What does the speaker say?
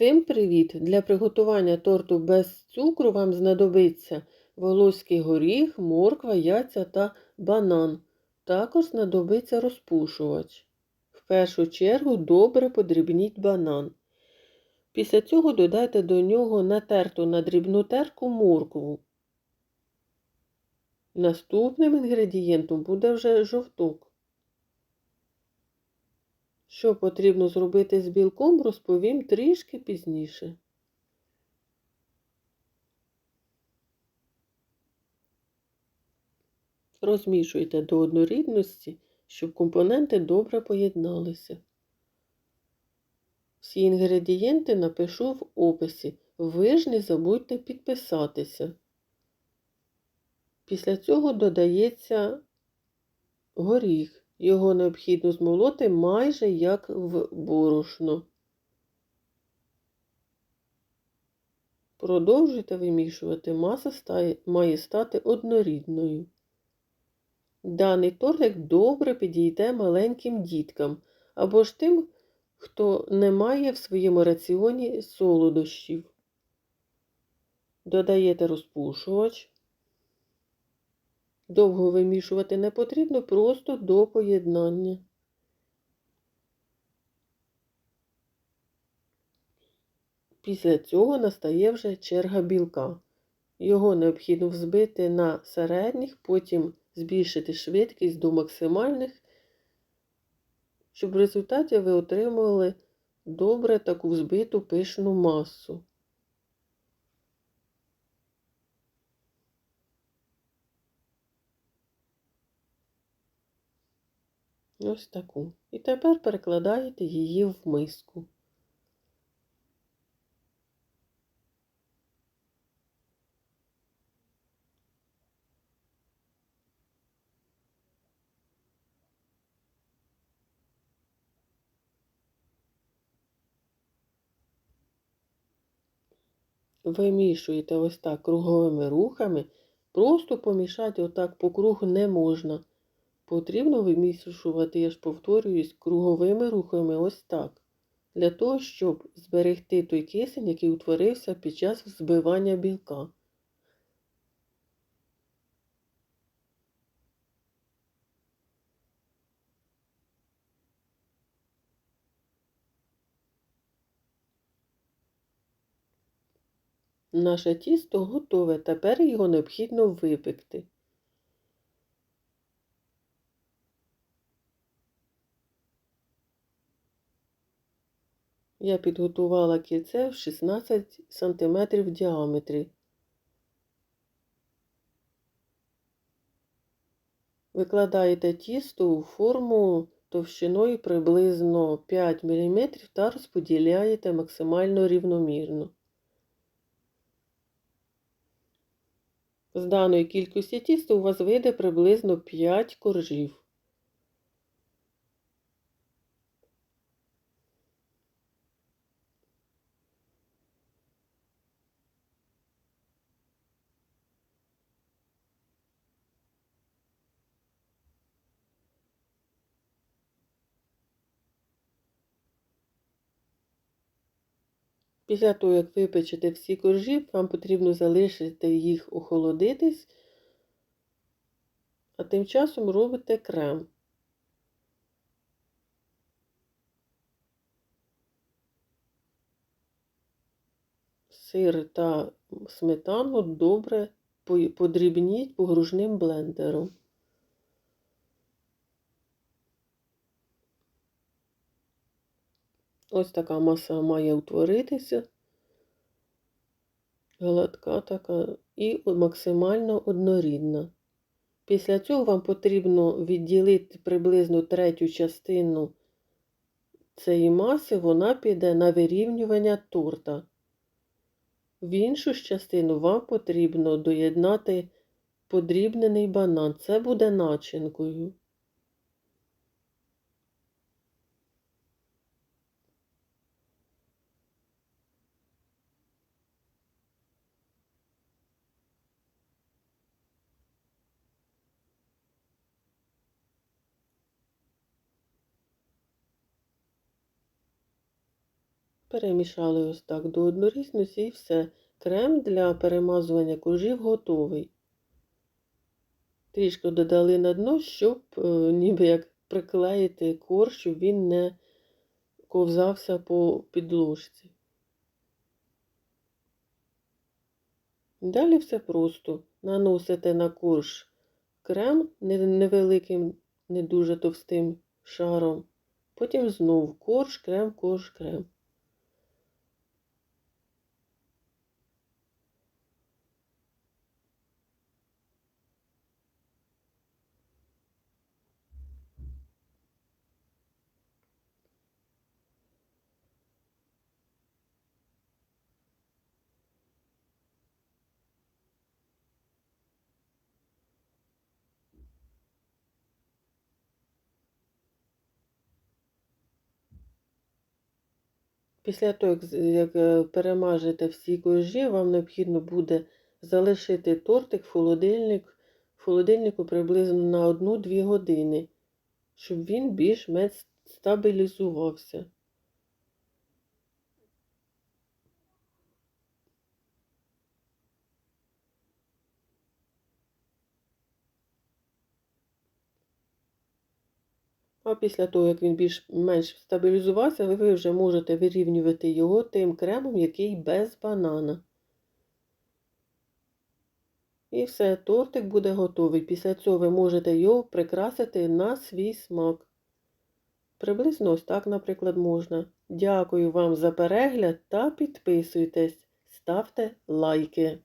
Всім привіт! Для приготування торту без цукру вам знадобиться волоський горіх, морква, яйця та банан. Також знадобиться розпушувач. В першу чергу добре подрібніть банан. Після цього додайте до нього натерту на дрібну терку моркву. Наступним інгредієнтом буде вже жовток. Що потрібно зробити з білком, розповім трішки пізніше. Розмішуйте до однорідності, щоб компоненти добре поєдналися. Всі інгредієнти напишу в описі. Ви ж не забудьте підписатися. Після цього додається горіх. Його необхідно змолоти майже як в борошно. Продовжуйте вимішувати, маса стає, має стати однорідною. Даний тортик добре підійде маленьким діткам або ж тим, хто не має в своєму раціоні солодощів. Додаєте розпушувач. Довго вимішувати не потрібно просто до поєднання. Після цього настає вже черга білка. Його необхідно взбити на середніх, потім збільшити швидкість до максимальних, щоб в результаті ви отримали добре таку взбиту пишну масу. Ось таку. І тепер перекладаєте її в миску. Вимішуєте ось так круговими рухами. Просто помішати отак по кругу не можна. Потрібно вимішувати, я ж повторююсь, круговими рухами ось так. Для того, щоб зберегти той кисень, який утворився під час взбивання білка. Наше тісто готове, тепер його необхідно випекти. Я підготувала кільце в 16 см в діаметрі. Викладаєте тісто у форму товщиною приблизно 5 мм та розподіляєте максимально рівномірно. З даної кількості тіста у вас вийде приблизно 5 коржів. Після того, як випечете всі коржі, вам потрібно залишити їх охолодитись, а тим часом робите крем. Сир та сметану добре подрібніть погружним блендером. Ось така маса має утворитися, гладка така і максимально однорідна. Після цього вам потрібно відділити приблизно третю частину цієї маси, вона піде на вирівнювання торта. В іншу частину вам потрібно доєднати подрібнений банан. Це буде начинкою. Перемішали ось так до однорідності і все. Крем для перемазування коржів готовий. Трішки додали на дно, щоб е, ніби як приклеїти корж, щоб він не ковзався по підложці. Далі все просто. Наносите на корж крем невеликим, не дуже товстим шаром. Потім знов корж, крем, корж, крем. Після того, як, е, перемажете всі коржі, вам необхідно буде залишити тортик в холодильник, в холодильнику приблизно на 1-2 години, щоб він більш-менш стабілізувався. А після того, як він більш-менш стабілізувався, ви- вже можете вирівнювати його тим кремом, який без банана. І все, тортик буде готовий. Після цього ви можете його прикрасити на свій смак. Приблизно ось так, наприклад, можна. Дякую вам за перегляд та підписуйтесь, ставте лайки.